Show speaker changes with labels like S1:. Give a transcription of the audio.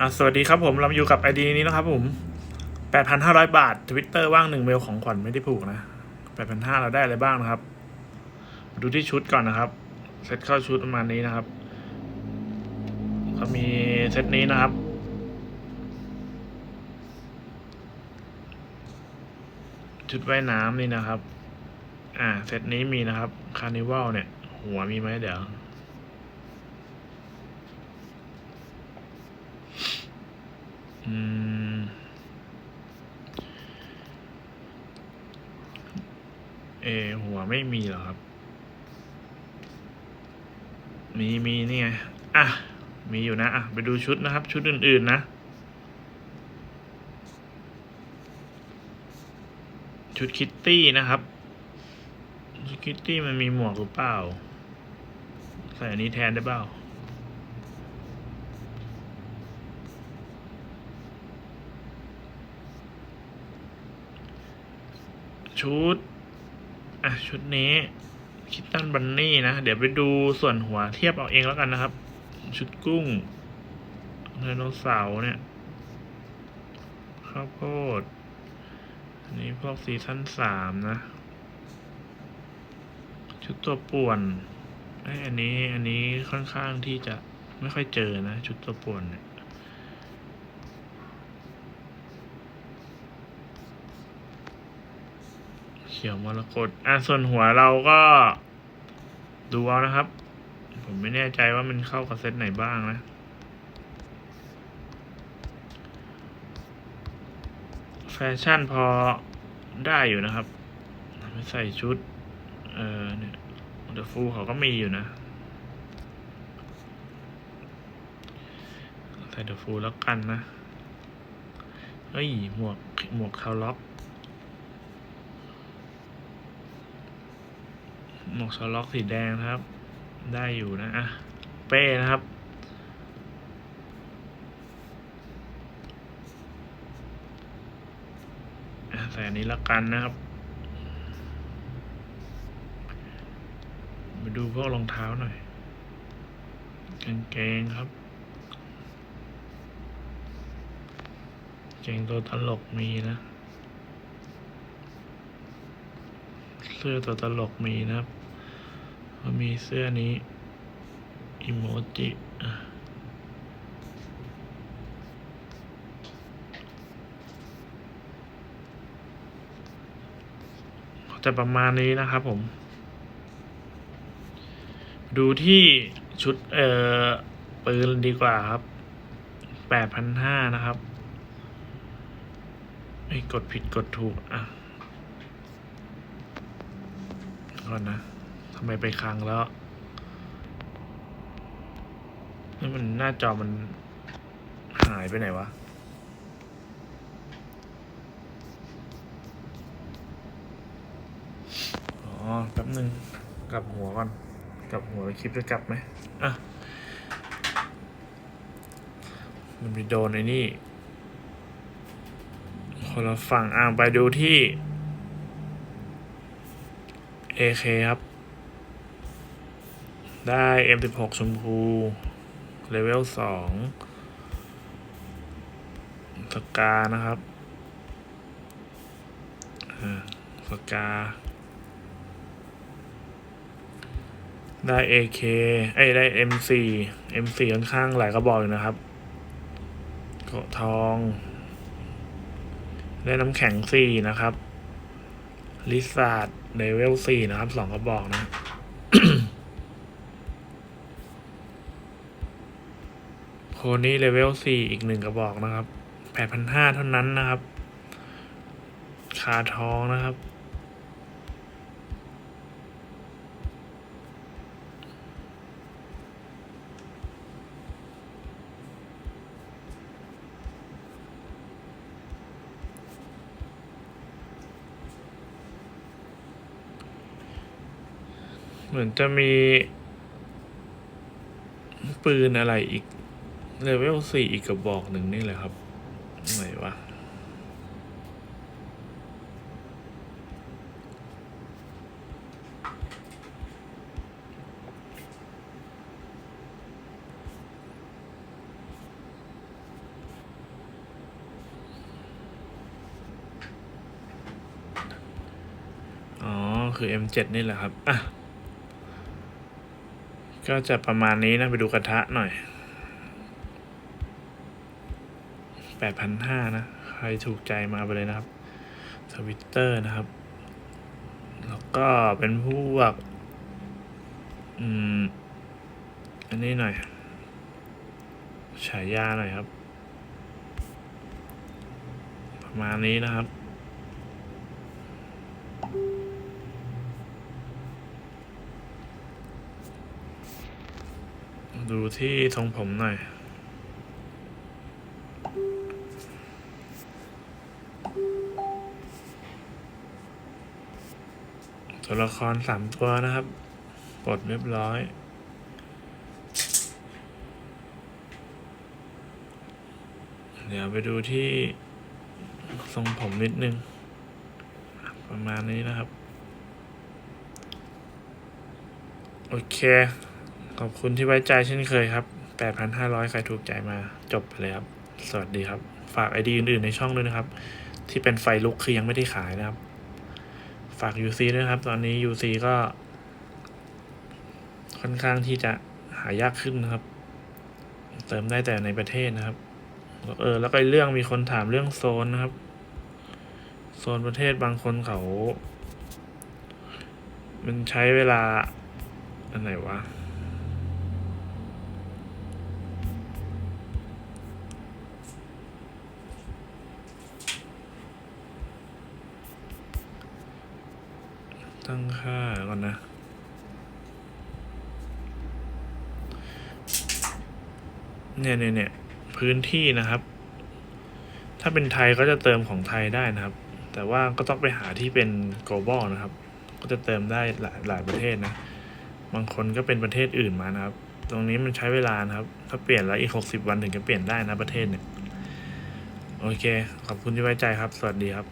S1: อะสวัสดีครับผมเราอยู่กับไอดีนี้นะครับผม8,500บาท Twitter ว่างหนึ่งเมลของขวัญไม่ได้ผูกนะ8,500เราได้อะไรบ้างนะครับ ดูที่ชุดก่อนนะครับ เซตเข้าชุดประมาณนี้นะครับ ก็มีเซตนี้นะครับ ชุดว่ายน้ำนี่นะครับ อ่า เซตนี้มีนะครับ คาร์นิวัลเนี่ย หัวมีไหมเดี๋ยว อืม เอ หัวไม่มีหรอครับ มีมีนี่ไง อะ มีอยู่นะ อะ ไปดูชุดนะครับ ชุดอื่น ๆ นะ ชุดคิตตี้นะครับ ชุดคิตตี้มันมีหมวกหรือเปล่า ใส่อันนี้แทนได้เปล่า ชุด อะ ชุดนี้คิตตันบันนี่นะ เดี๋ยวไปดูส่วนหัวเทียบเอาเองแล้วกันนะครับ ชุดกุ้งไดโนเสาร์เนี่ย ข้าวโพดอันนี้พวกซีซั่นสามนะ ชุดตัวป่วนไออันนี้อันนี้ค่อนข้างที่จะไม่ค่อยเจอนะ ชุดตัวป่วนเนี่ย เขียวมรกตอะส่วนหัวเราก็ ดูเอานะครับ ผมไม่แน่ใจว่ามันเข้ากับเซตไหนบ้างนะ แฟชั่นพอได้อยู่นะครับไปใส่ชุด เออเนี่ยเดอะฟูเขาก็มีอยู่นะ ใส่เดอะฟูแล้วกันนะ เฮ้ย หมวก หมวกคาวล็อก หมวกสล็อกสีแดงนะครับ ได้อยู่นะอะเป้นะครับ ใส่อันนี้ละกันนะครับ มาดูพวกรองเท้าหน่อยกางเกงครับเกงตัวตลกมีนะ เสื้อตัวตลกมีนะครับ ก็มีเสื้อนี้อิโมจิอะจะประมาณนี้นะครับผม ดูที่ชุดเอ่อปืนดีกว่าครับแปดพันห้านะครับไม่กดผิดกดถูก อะก่อนนะ ทำไมไปค้างแล้วนี่มันหน้าจอมันหายไปไหนวะ อ๋อ แป๊บนึง กลับหัวก่อน กลับหัวคลิปจะกลับไหมอะ มันไปโดนไอ้นี่คนละฝั่งอ่างไปดูที่ AK ครับ ได้ M16 ชมพูเลเวลสองสกานะครับอ่าสกา ได้ AK เอ้ได้ M4 M4 ค่อนข้างหลายกระบอกอยู่นะครับเกาะทอง ได้น้ำแข็งสี่นะครับ ลิซาร์ดเลเวลสี่นะครับสองกระบอกนะ โค นี่เลเวลสี่อีกหนึ่งกระบอกนะครับแปดพันห้าเท่านั้นนะครับ คาทองนะครับ เหมือนจะมีปืนอะไรอีก เลเวลสี่อีกกระบอกหนึ่งนี่แหละครับไหนวะคือ M7 นี่แหละครับ อะ ก็จะประมาณนี้นะ ไปดูกระทะหน่อย แปดพันห้านะ ใครถูกใจมาไปเลยนะครับทวิตเตอร์นะครับ แล้วก็เป็นพวก อืม อันนี้หน่อย ฉายาหน่อยครับ ประมาณนี้นะครับดูที่ทรงผมหน่อย ตัวละครสามตัวนะครับปลดเรียบร้อยเดี๋ยวไปดูที่ทรงผมนิดนึง ประมาณนี้นะครับ โอเค ขอบคุณที่ไว้ใจเช่นเคยครับ 8,500 ใครถูกใจมาจบไปเลยครับ สวัสดีครับ ฝากไอดีอื่นๆในช่องด้วยนะครับ ที่เป็นไฟลุกคือยังไม่ได้ขายนะครับ ฝาก UC ด้วยนะครับ ตอนนี้ UC ก็ ค่อนข้างที่จะหายากขึ้นนะครับ เติมได้แต่ในประเทศนะครับ เออ แล้วก็เรื่องมีคนถามเรื่องโซนนะครับ โซนประเทศบางคนเขา มันใช้เวลา อันไหนวะ ตั้งค่าก่อนนะ เนี่ยเนี่ยเนี่ยพื้นที่นะครับ ถ้าเป็นไทยก็จะเติมของไทยได้นะครับ แต่ว่าก็ต้องไปหาที่เป็น global นะครับ ก็จะเติมได้หลายหลายประเทศนะ บางคนก็เป็นประเทศอื่นมานะครับ ตรงนี้มันใช้เวลานะครับ ถ้าเปลี่ยนแล้วอีกหกสิบวันถึงจะเปลี่ยนได้นะประเทศเนี่ย โอเค ขอบคุณที่ไว้ใจครับ สวัสดีครับ